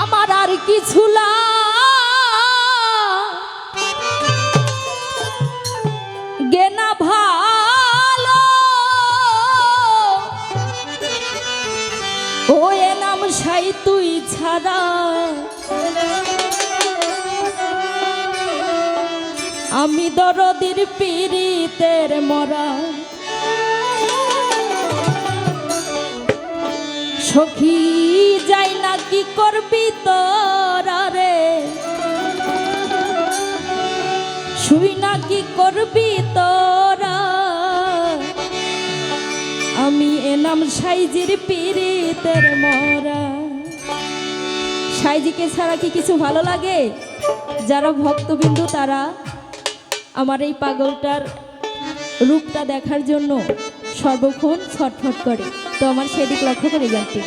আমার আর কিছু গেনা ভালো। তুই ছাড়া। আমি দরদির পীড়িতের মরা। সখী যাই না কি করবি তোরা রে? শুই না কি করবি তোরা? আমি এনাম সাইজির পীড়িতের মরা। সাইজিকে ছাড়া কি কিছু ভালো লাগে? যারা ভক্তবিন্দু তারা আমার এই পাগলটার রূপটা দেখার জন্য সর্বক্ষণ ছটফট করে। তো আমার সেদিক লক্ষ্য করে গানটি।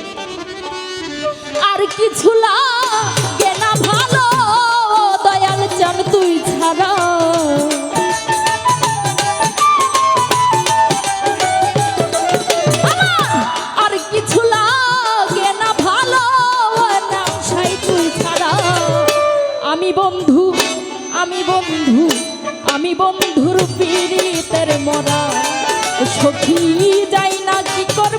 আর কিছু না ভালো। বন্ধুর পীড়িতের মরা। সখী যাই না কি করবি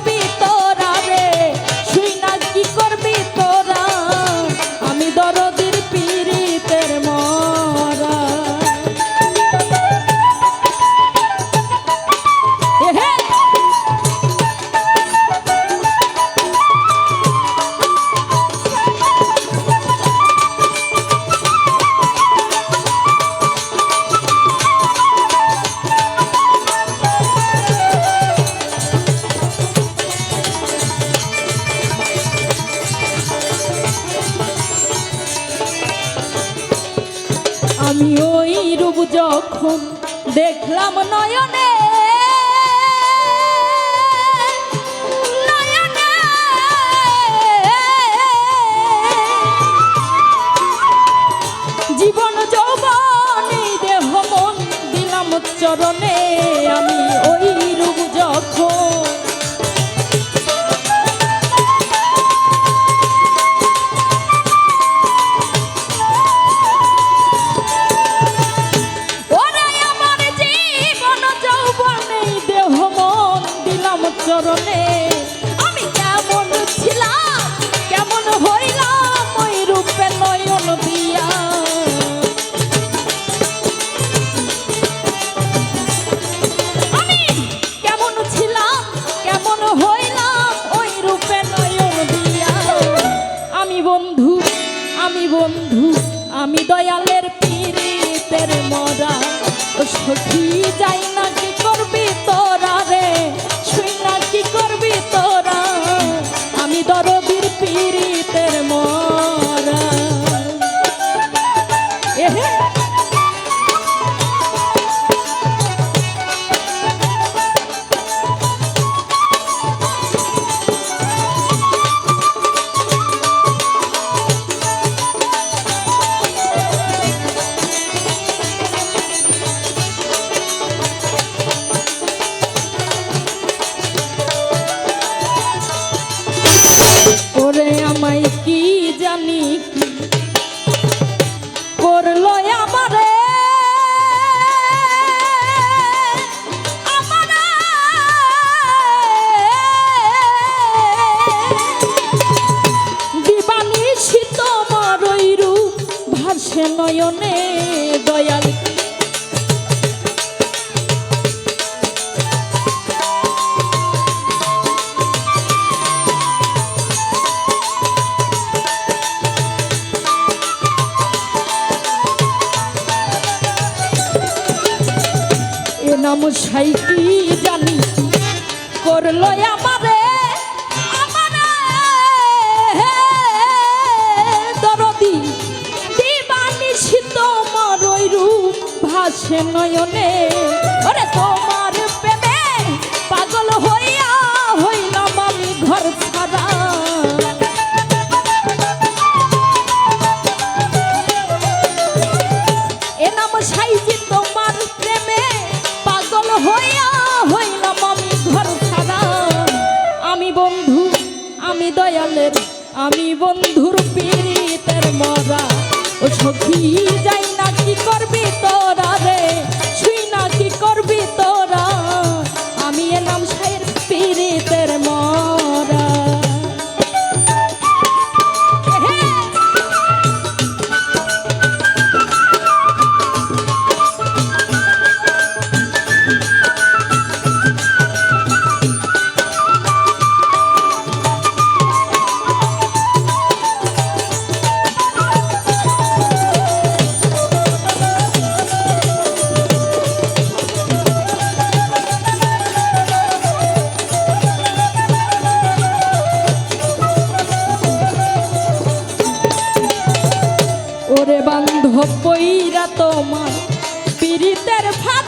দেখলাম নয়নে। সখী যাই না ভাসে নয়নে দয়াল। নাম সাইকি জানি করল আমারে ভাসে নয়নে, ওরে তোমার প্রেমে পাগল হইয়া হইলাম আমি ঘর ছাড়া। এ তোমার প্রেমে পাগল হইয়া আমি বন্ধু, আমি দয়ালের, আমি বন্ধুর পীড়িতের মজা। ও সখী যাই করবি তোরা রে? কইরা তোমার পীড়িতের ভাত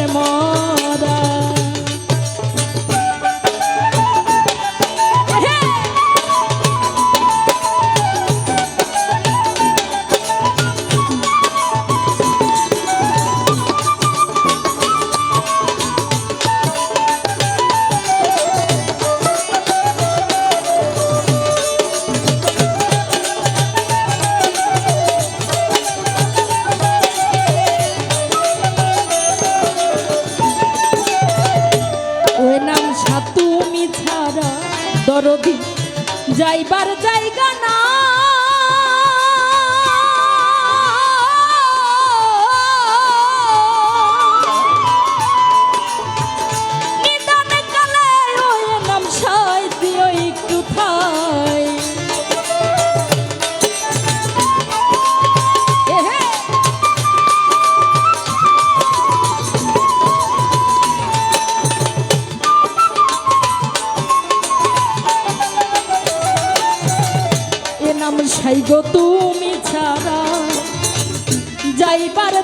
hermosa. গো তুমি ছাড়া। যাইবার